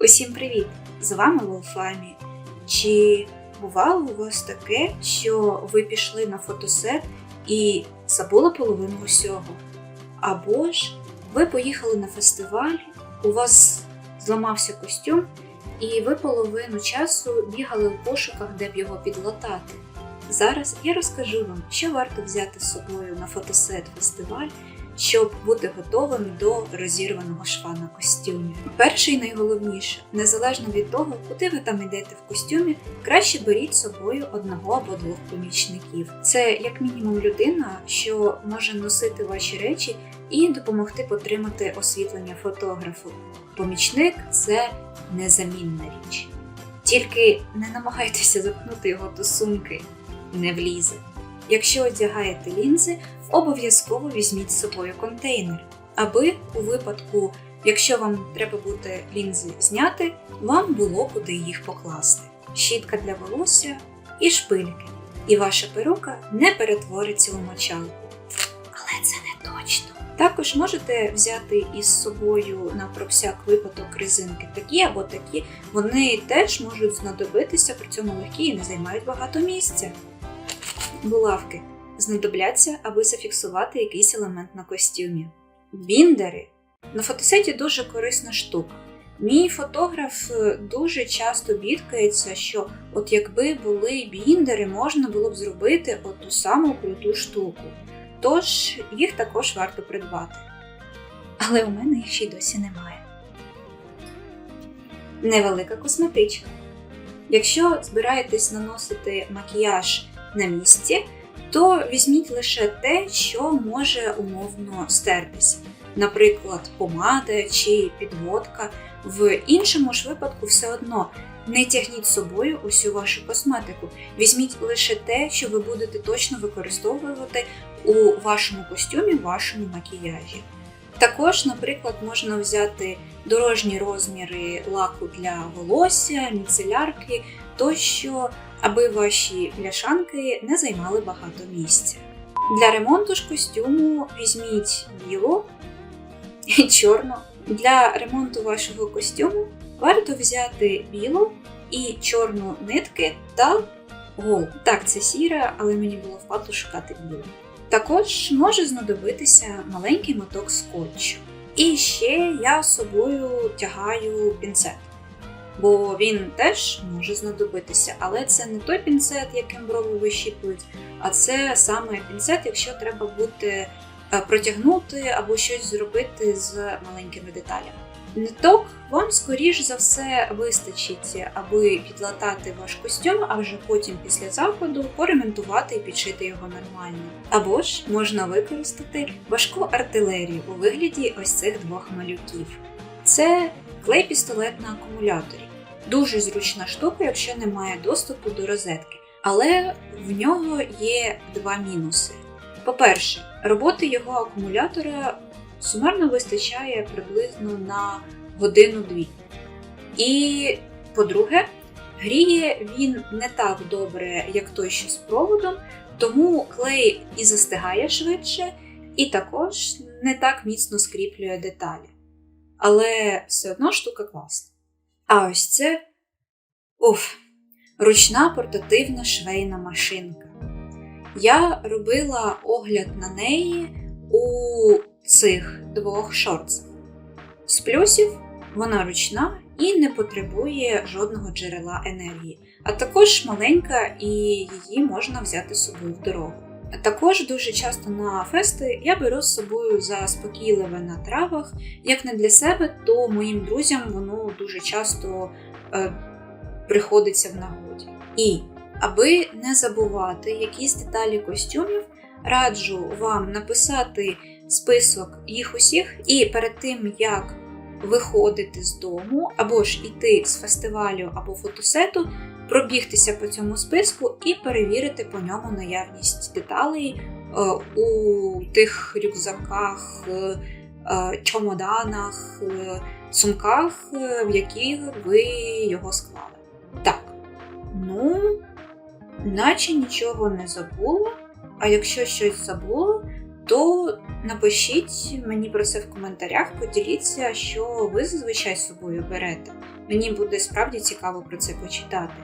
Усім привіт! З вами Волфамі. Чи бувало у вас таке, що ви пішли на фотосет і забули половину усього? Або ж ви поїхали на фестиваль, у вас зламався костюм, і ви половину часу бігали в пошуках, де б його підлатати. Зараз я розкажу вам, що варто взяти з собою на фотосет фестиваль, щоб бути готовим до розірваного шва на костюмі. Перше і найголовніше, незалежно від того, куди ви там йдете в костюмі, краще беріть з собою одного або двох помічників. Це як мінімум людина, що може носити ваші речі і допомогти потримати освітлення фотографу. Помічник це незамінна річ. Тільки не намагайтеся запхнути його до сумки, не влізе. Якщо одягаєте лінзи, обов'язково візьміть з собою контейнер, аби у випадку, якщо вам треба буде лінзи зняти, вам було куди їх покласти. Щітка для волосся і шпильки. І ваша перука не перетвориться у мочалку. Але це не точно. Також можете взяти із собою на про всяк випадок резинки такі або такі. Вони теж можуть знадобитися, при цьому легкі і не займають багато місця. Булавки знадобляться, аби зафіксувати якийсь елемент на костюмі. Біндери на фотосеті дуже корисна штука. Мій фотограф е, дуже часто бідкається, що от якби були біндери, можна було б зробити оту саму круту штуку. Тож їх також варто придбати. Але у мене їх ще й досі немає. Невелика косметичка. Якщо збираєтесь наносити макіяж на місці, то візьміть лише те, що може умовно стертися, наприклад, помада чи підводка. В іншому ж випадку все одно не тягніть з собою усю вашу косметику. Візьміть лише те, що ви будете точно використовувати у вашому костюмі, вашому макіяжі. Також, наприклад, можна взяти дорожні розміри лаку для волосся, міцелярки тощо, аби ваші бляшанки не займали багато місця. Для ремонту ж костюму візьміть білу і чорну. Для ремонту вашого костюму варто взяти білу і чорну нитки та гол. Так, це сіра, але мені було впадло шукати білу. Також може знадобитися маленький моток скотчу. І ще я собою тягаю пінцет, бо він теж може знадобитися, але це не той пінцет, яким брови вищіпують, а це саме пінцет, якщо треба буде протягнути або щось зробити з маленькими деталями. Ниток вам, скоріш за все, вистачить, аби підлатати ваш костюм, а вже потім після заходу поремонтувати і підшити його нормально. Або ж можна використати важку артилерію у вигляді ось цих двох малюків. Це клей-пістолет на акумуляторі. Дуже зручна штука, якщо немає доступу до розетки. Але в нього є два мінуси. По-перше, роботи його акумулятора сумарно вистачає приблизно на годину-дві. І, по-друге, гріє він не так добре, як той, що з проводом, тому клей і застигає швидше, і також не так міцно скріплює деталі. Але все одно штука класна. А ось це уф, ручна портативна швейна машинка. Я робила огляд на неї у цих двох шорцах. З плюсів вона ручна і не потребує жодного джерела енергії, а також маленька і її можна взяти з собою в дорогу. Також дуже часто на фести я беру з собою заспокійливе на травах, як не для себе, то моїм друзям воно дуже часто е, приходиться в нагоді. І аби не забувати якісь деталі костюмів, раджу вам написати список їх усіх, і перед тим як виходити з дому, або ж іти з фестивалю або фотосету, пробігтися по цьому списку і перевірити по ньому наявність деталей е, у тих рюкзаках, е, е, чомоданах, сумках, в яких ви його склали. Так, ну, наче нічого не забула. А якщо щось забула, то напишіть мені про це в коментарях, поділіться, що ви зазвичай з собою берете. Мені буде справді цікаво про це почитати.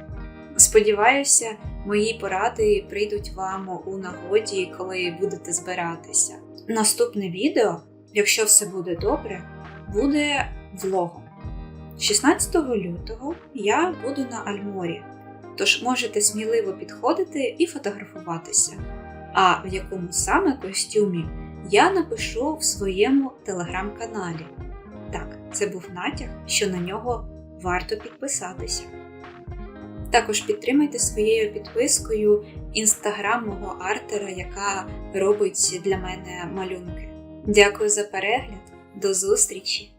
Сподіваюся, мої поради прийдуть вам у нагоді, коли будете збиратися. Наступне відео, якщо все буде добре, буде влогом. 16 лютого я буду на Альморі, тож можете сміливо підходити і фотографуватися. А в якому саме костюмі я напишу в своєму телеграм-каналі. Так, це був натяк, що на нього варто підписатися. Також підтримайте своєю підпискою інстаграм мого артера, яка робить для мене малюнки. Дякую за перегляд, до зустрічі!